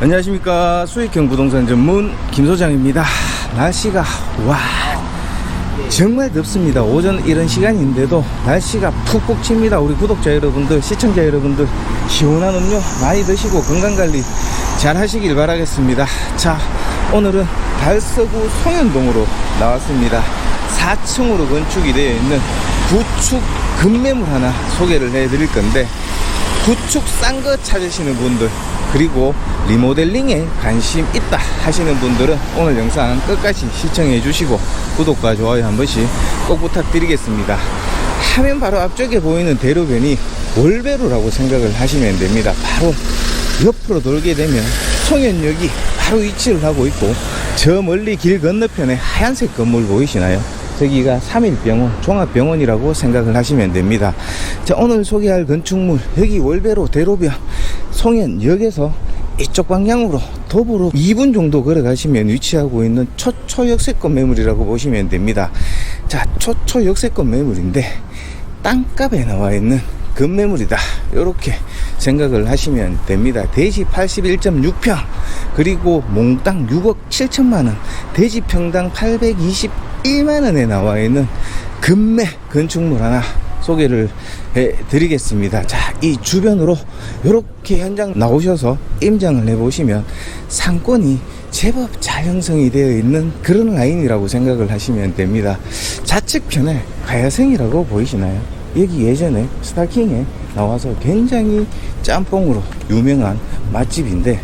안녕하십니까. 수익형 부동산 전문 김 소장입니다. 날씨가 와. 정말 덥습니다. 오전 이런 시간인데도 날씨가 푹푹 칩니다. 우리 구독자 여러분들 시청자 여러분들 시원한 음료 많이 드시고 건강관리 잘 하시길 바라겠습니다. 자 오늘은 달서구 송현동으로 나왔습니다. 4층으로 건축이 되어 있는 구축 급매물 하나 소개를 해 드릴 건데 구축 싼 거 찾으시는 분들 그리고 리모델링에 관심 있다 하시는 분들은 오늘 영상 끝까지 시청해 주시고 구독과 좋아요 한 번씩 꼭 부탁드리겠습니다 화면 바로 앞쪽에 보이는 대로변이 월배로라고 생각을 하시면 됩니다 바로 옆으로 돌게 되면 송현역이 바로 위치를 하고 있고 저 멀리 길 건너편에 하얀색 건물 보이시나요? 저기가 3일병원 종합병원이라고 생각을 하시면 됩니다. 자, 오늘 소개할 건축물 여기 월배로 대로변 송현역에서 이쪽 방향으로 도보로 2분 정도 걸어가시면 위치하고 있는 초초 역세권 매물이라고 보시면 됩니다. 자, 초초 역세권 매물인데 땅값에 나와 있는 건매물이다. 이렇게 생각을 하시면 됩니다. 대지 81.6평 그리고 몽땅 6억 7천만 원, 대지 평당 821만 원에 나와 있는 금매 건축물 하나 소개를 해 드리겠습니다. 자, 이 주변으로 이렇게 현장 나오셔서 임장을 해 보시면 상권이 제법 잘 형성이 되어 있는 그런 라인이라고 생각을 하시면 됩니다. 좌측편에 가야성이라고 보이시나요? 여기 예전에 스타킹에 나와서 굉장히 짬뽕으로 유명한 맛집인데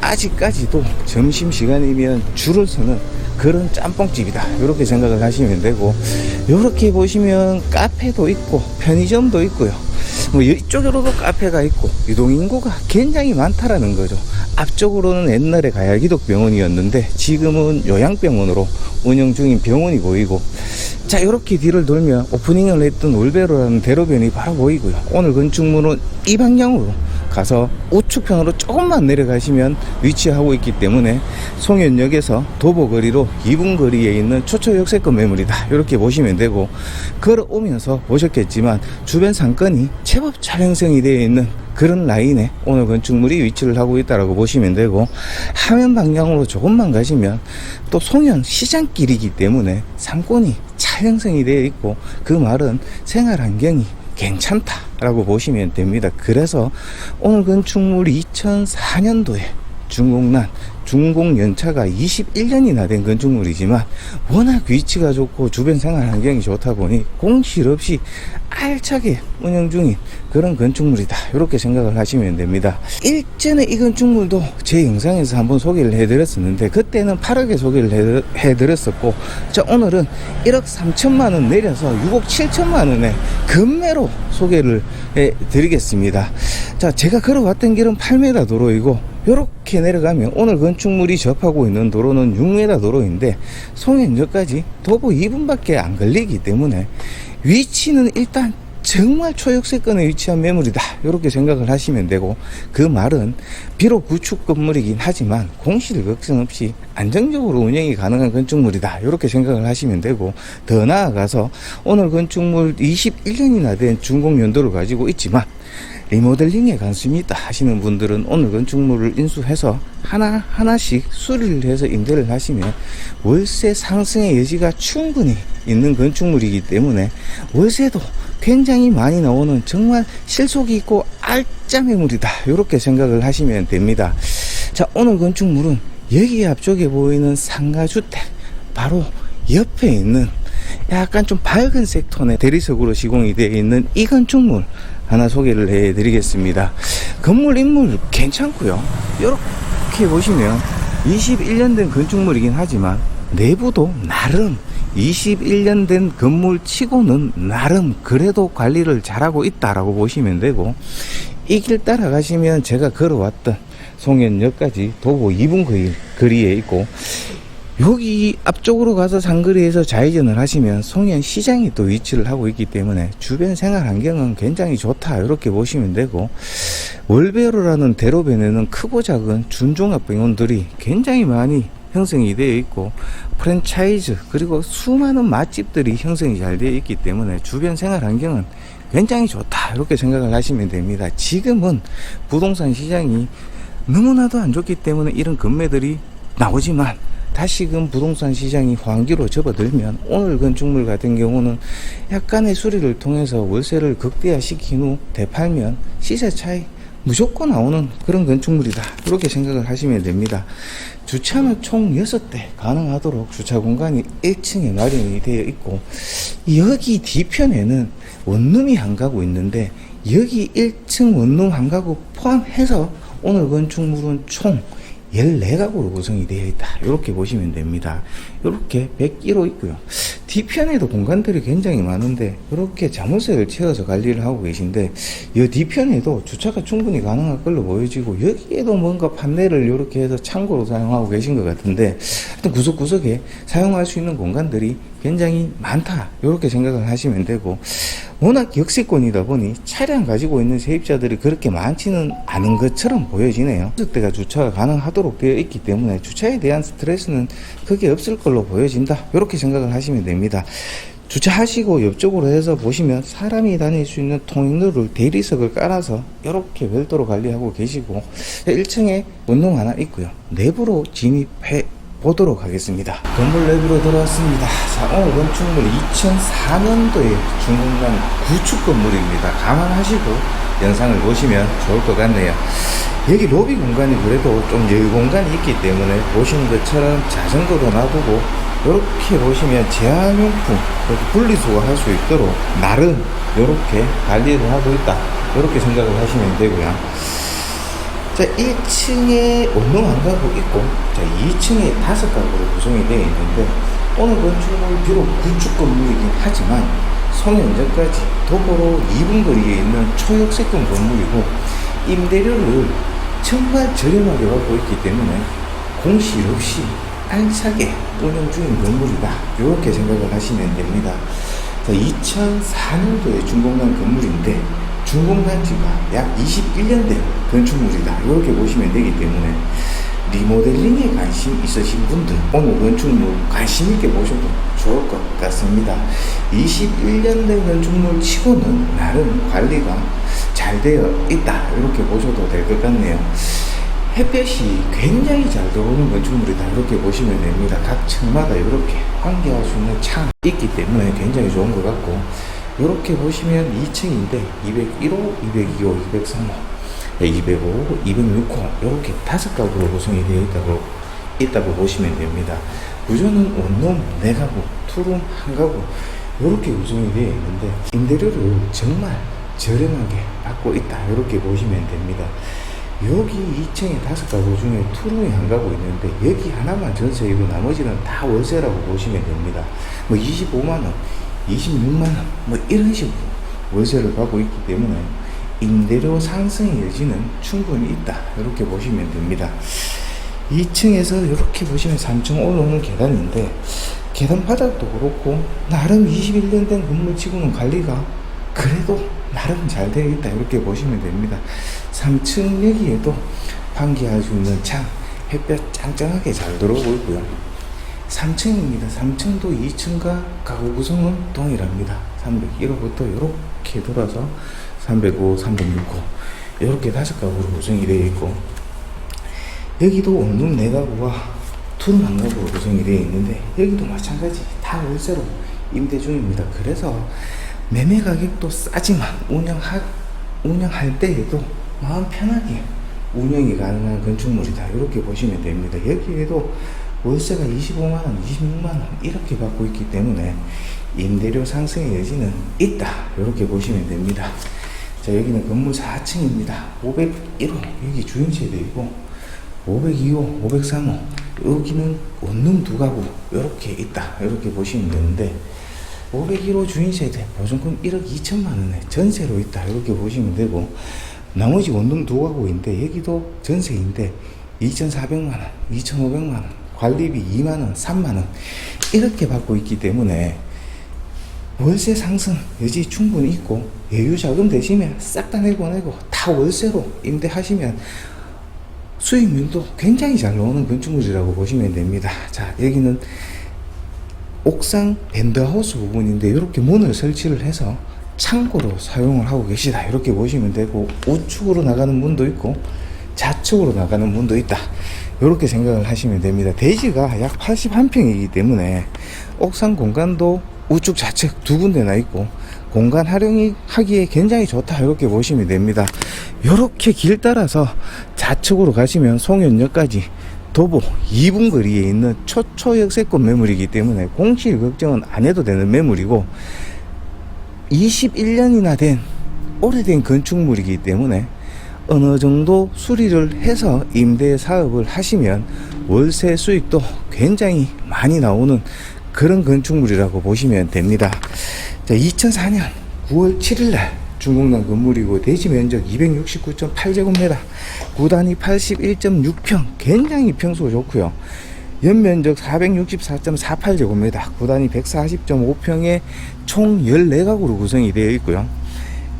아직까지도 점심시간이면 줄을 서는 그런 짬뽕집이다. 이렇게 생각을 하시면 되고 이렇게 보시면 카페도 있고 편의점도 있고요. 뭐 이쪽으로도 카페가 있고 유동인구가 굉장히 많다라는 거죠. 앞쪽으로는 옛날에 가야기독병원이었는데 지금은 요양병원으로 운영 중인 병원이 보이고 자 이렇게 뒤를 돌면 오프닝을 했던 올베로라는 대로변이 바로 보이고요. 오늘 건축물은 이 방향으로 가서 우측편으로 조금만 내려가시면 위치하고 있기 때문에 송현역에서 도보거리로 2분 거리에 있는 초초 역세권 매물이다 이렇게 보시면 되고 걸어오면서 보셨겠지만 주변 상권이 제법 잘 형성이 되어 있는 그런 라인에 오늘 건축물이 위치를 하고 있다라고 보시면 되고 화면 방향으로 조금만 가시면 또 송현 시장길이기 때문에 상권이 잘 형성이 되어 있고 그 말은 생활 환경이 괜찮다라고 보시면 됩니다. 그래서 오늘 건축물이 2004년도에 준공난 준공 연차가 21년이나 된 건축물이지만 워낙 위치가 좋고 주변 생활 환경이 좋다 보니 공실 없이 알차게 운영 중인 그런 건축물이다. 이렇게 생각을 하시면 됩니다. 일전에 이 건축물도 제 영상에서 한번 소개를 해드렸었는데 그때는 8억에 소개를 해드렸었고 자 오늘은 1억 3천만 원 내려서 6억 7천만 원에 금매로 소개를 해드리겠습니다. 자 제가 걸어왔던 길은 8m 도로이고 이렇게 내려가면 오늘 건축물이 접하고 있는 도로는 6m 도로인데 송현역까지 도보 2분밖에 안 걸리기 때문에 위치는 일단 정말 초역세권에 위치한 매물이다. 이렇게 생각을 하시면 되고 그 말은 비록 구축 건물이긴 하지만 공실 걱정 없이 안정적으로 운영이 가능한 건축물이다. 이렇게 생각을 하시면 되고 더 나아가서 오늘 건축물 21년이나 된 준공 연도를 가지고 있지만 리모델링에 관심이 있다 하시는 분들은 오늘 건축물을 인수해서 하나하나씩 수리를 해서 임대를 하시면 월세 상승의 여지가 충분히 있는 건축물이기 때문에 월세도 굉장히 많이 나오는 정말 실속이 있고 알짜 매물이다. 이렇게 생각을 하시면 됩니다. 자 오늘 건축물은 여기 앞쪽에 보이는 상가주택 바로 옆에 있는 약간 좀 밝은 색톤의 대리석으로 시공이 되어 있는 이 건축물 하나 소개를 해 드리겠습니다. 건물 인물 괜찮고요. 이렇게 보시면 21년 된 건축물이긴 하지만 내부도 나름 21년 된 건물 치고는 나름 그래도 관리를 잘하고 있다라고 보시면 되고 이 길 따라가시면 제가 걸어왔던 송현역까지 도보 2분 거리, 거리에 있고 여기 앞쪽으로 가서 상거리에서 좌회전을 하시면 송현 시장이 또 위치를 하고 있기 때문에 주변 생활 환경은 굉장히 좋다 이렇게 보시면 되고 월베로라는 대로변에는 크고 작은 준종합 병원들이 굉장히 많이 형성이 되어 있고 프랜차이즈 그리고 수많은 맛집들이 형성이 잘 되어 있기 때문에 주변 생활 환경은 굉장히 좋다 이렇게 생각을 하시면 됩니다. 지금은 부동산 시장이 너무나도 안 좋기 때문에 이런 금매들이 나오지만 다시금 부동산 시장이 환기로 접어들면 오늘 건축물 같은 경우는 약간의 수리를 통해서 월세를 극대화시킨 후 되팔면 시세 차이 무조건 나오는 그런 건축물이다. 이렇게 생각을 하시면 됩니다. 주차는 총 6대 가능하도록 주차 공간이 1층에 마련이 되어 있고 여기 뒤편에는 원룸이 한 가구 있는데 여기 1층 원룸 한 가구 포함해서 오늘 건축물은 총 14가구로 구성이 되어 있다. 이렇게 보시면 됩니다. 이렇게 101호 있고요. 뒤편에도 공간들이 굉장히 많은데 이렇게 자물쇠를 채워서 관리를 하고 계신데 이 뒤편에도 주차가 충분히 가능할 걸로 보여지고 여기에도 뭔가 판넬을 이렇게 해서 창고로 사용하고 계신 것 같은데 하여튼 구석구석에 사용할 수 있는 공간들이 굉장히 많다. 이렇게 생각을 하시면 되고 워낙 역세권이다 보니 차량 가지고 있는 세입자들이 그렇게 많지는 않은 것처럼 보여지네요. 대가 주차가 가능하도록 되어 있기 때문에 주차에 대한 스트레스는 크게 없을 걸로 보여진다. 이렇게 생각을 하시면 됩니다. 주차하시고 옆쪽으로 해서 보시면 사람이 다닐 수 있는 통행로를 대리석을 깔아서 이렇게 별도로 관리하고 계시고 1층에 원룸 하나 있고요. 내부로 진입해 보도록 하겠습니다. 건물 내부로 들어왔습니다. 자, 오늘 건축물 2004년도에 중공간 구축 건물입니다. 감안하시고 영상을 보시면 좋을 것 같네요. 여기 로비 공간이 그래도 좀 여유 공간이 있기 때문에 보시는 것처럼 자전거도 놔두고 이렇게 보시면 제한용품 이렇게 분리수거 할 수 있도록 나름 이렇게 관리를 하고 있다. 이렇게 생각을 하시면 되고요. 자, 1층에 원룸 한 가구 있고, 자, 2층에 다섯 가구로 구성이 되어 있는데, 오늘 건축물 비록 구축 건물이긴 하지만, 송현전까지 도보로 2분 거리에 있는 초역세권 건물이고, 임대료를 정말 저렴하게 받고 있기 때문에, 공실 없이 알차게 운영 중인 건물이다. 이렇게 생각을 하시면 됩니다. 자, 2004년도에 준공한 건물인데, 준공단 지가 약 21년 된 건축물이다. 이렇게 보시면 되기 때문에 리모델링에 관심 있으신 분들 오늘 건축물 관심 있게 보셔도 좋을 것 같습니다. 21년 된 건축물 치고는 나름 관리가 잘 되어 있다. 이렇게 보셔도 될 것 같네요. 햇볕이 굉장히 잘 들어오는 건축물이다. 이렇게 보시면 됩니다. 각 층마다 이렇게 환기할 수 있는 창 있기 때문에 굉장히 좋은 것 같고 이렇게 보시면 2층인데 201호, 202호, 203호, 205, 206호 이렇게 다섯 가구로 구성이 되어 있다고 있다고 보시면 됩니다. 구조는 원룸 4가구, 투룸 1가구 이렇게 구성이 되어 있는데 임대료를 정말 저렴하게 받고 있다 이렇게 보시면 됩니다. 여기 2층에 다섯 가구 중에 투룸이 한 가구 있는데 여기 하나만 전세이고 나머지는 다 월세라고 보시면 됩니다. 뭐 25만 원, 26만 원 뭐 이런 식으로 월세를 받고 있기 때문에 임대료 상승의 여지는 충분히 있다. 이렇게 보시면 됩니다. 2층에서 이렇게 보시면 3층 올라오는 계단인데 계단 바닥도 그렇고 나름 21년 된 건물치고는 관리가 그래도 나름 잘 되어 있다. 이렇게 보시면 됩니다. 3층 여기에도 환기할 수 있는 창 햇볕 짱짱하게 잘 들어오고 있고요 3층입니다. 3층도 2층과 가구 구성은 동일합니다. 301호부터 이렇게 돌아서 305, 306호 이렇게 다섯 가구로 구성이 되어 있고 여기도 원룸 네 가구와 투룸 한 가구로 구성이 되어 있는데 여기도 마찬가지 다 월세로 임대 중입니다. 그래서 매매 가격도 싸지만 운영할 운영할 때에도 마음 편하게 운영이 가능한 건축물이다. 이렇게 보시면 됩니다. 여기에도 월세가 25만원, 26만원 이렇게 받고 있기 때문에 임대료 상승의 여지는 있다. 이렇게 보시면 됩니다. 자, 여기는 건물 4층입니다. 501호, 여기 주인세대이고, 502호, 503호, 여기는 원룸 두 가구, 이렇게 있다. 이렇게 보시면 되는데, 501호 주인세대 보증금 1억 2천만 원에 전세로 있다. 이렇게 보시면 되고, 나머지 원룸 두 가구인데, 여기도 전세인데, 2,400만 원, 2,500만 원, 관리비 2만원, 3만원, 이렇게 받고 있기 때문에, 월세 상승 여지 충분히 있고 여유 자금 되시면 싹 다 내고 내고 다 월세로 임대하시면 수익률도 굉장히 잘 나오는 건축물이라고 보시면 됩니다. 자 여기는 옥상 밴드하우스 부분인데 이렇게 문을 설치를 해서 창고로 사용을 하고 계시다 이렇게 보시면 되고 우측으로 나가는 문도 있고 좌측으로 나가는 문도 있다 이렇게 생각을 하시면 됩니다. 대지가 약 81평이기 때문에 옥상 공간도 우측 좌측 두 군데 나 있고 공간 활용이 하기에 굉장히 좋다 이렇게 보시면 됩니다. 이렇게 길 따라서 좌측으로 가시면 송현역까지 도보 2분 거리에 있는 초초역세권 매물이기 때문에 공실 걱정은 안 해도 되는 매물이고 21년이나 된 오래된 건축물이기 때문에 어느 정도 수리를 해서 임대 사업을 하시면 월세 수익도 굉장히 많이 나오는 그런 건축물이라고 보시면 됩니다. 자, 2004년 9월 7일 날 중공단 건물이고 대지 면적 269.8제곱미터, 구단위 81.6평, 굉장히 평수가 좋고요. 연면적 464.48제곱미터, 구단위 140.5평에 총 14가구로 구성이 되어 있고요.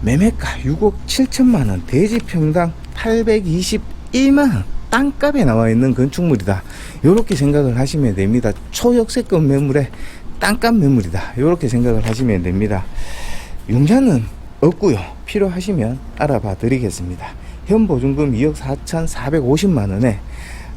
매매가 6억 7천만 원, 대지 평당 821만 원. 땅값에 나와 있는 건축물이다. 이렇게 생각을 하시면 됩니다. 초역세권 매물에 땅값 매물이다. 이렇게 생각을 하시면 됩니다. 융자는 없고요. 필요하시면 알아봐 드리겠습니다. 현 보증금 2억 4,450만 원에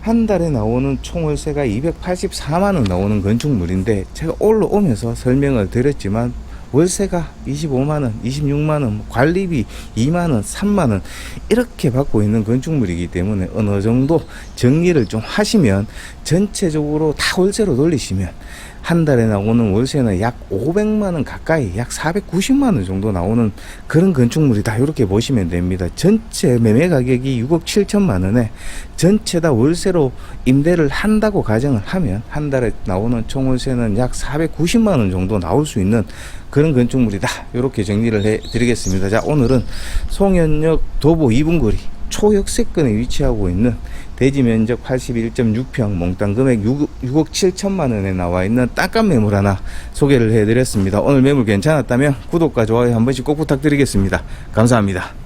한 달에 나오는 총월세가 284만 원 나오는 건축물인데 제가 올라오면서 설명을 드렸지만 월세가 25만 원, 26만 원, 관리비 2만 원, 3만 원 이렇게 받고 있는 건축물이기 때문에 어느 정도 정리를 좀 하시면 전체적으로 다 월세로 돌리시면 한 달에 나오는 월세는 약 500만 원 가까이 약 490만 원 정도 나오는 그런 건축물이다 이렇게 보시면 됩니다. 전체 매매 가격이 6억 7천만 원에 전체 다 월세로 임대를 한다고 가정을 하면 한 달에 나오는 총 월세는 약 490만 원 정도 나올 수 있는 그런 건축물이다 이렇게 정리를 해 드리겠습니다. 자 오늘은 송현역 도보 2분 거리 초역세권에 위치하고 있는 대지 면적 81.6평 몽땅 금액 6, 6억 7천만 원에 나와 있는 땅값 매물 하나 소개를 해드렸습니다. 오늘 매물 괜찮았다면 구독과 좋아요 한 번씩 꼭 부탁드리겠습니다. 감사합니다.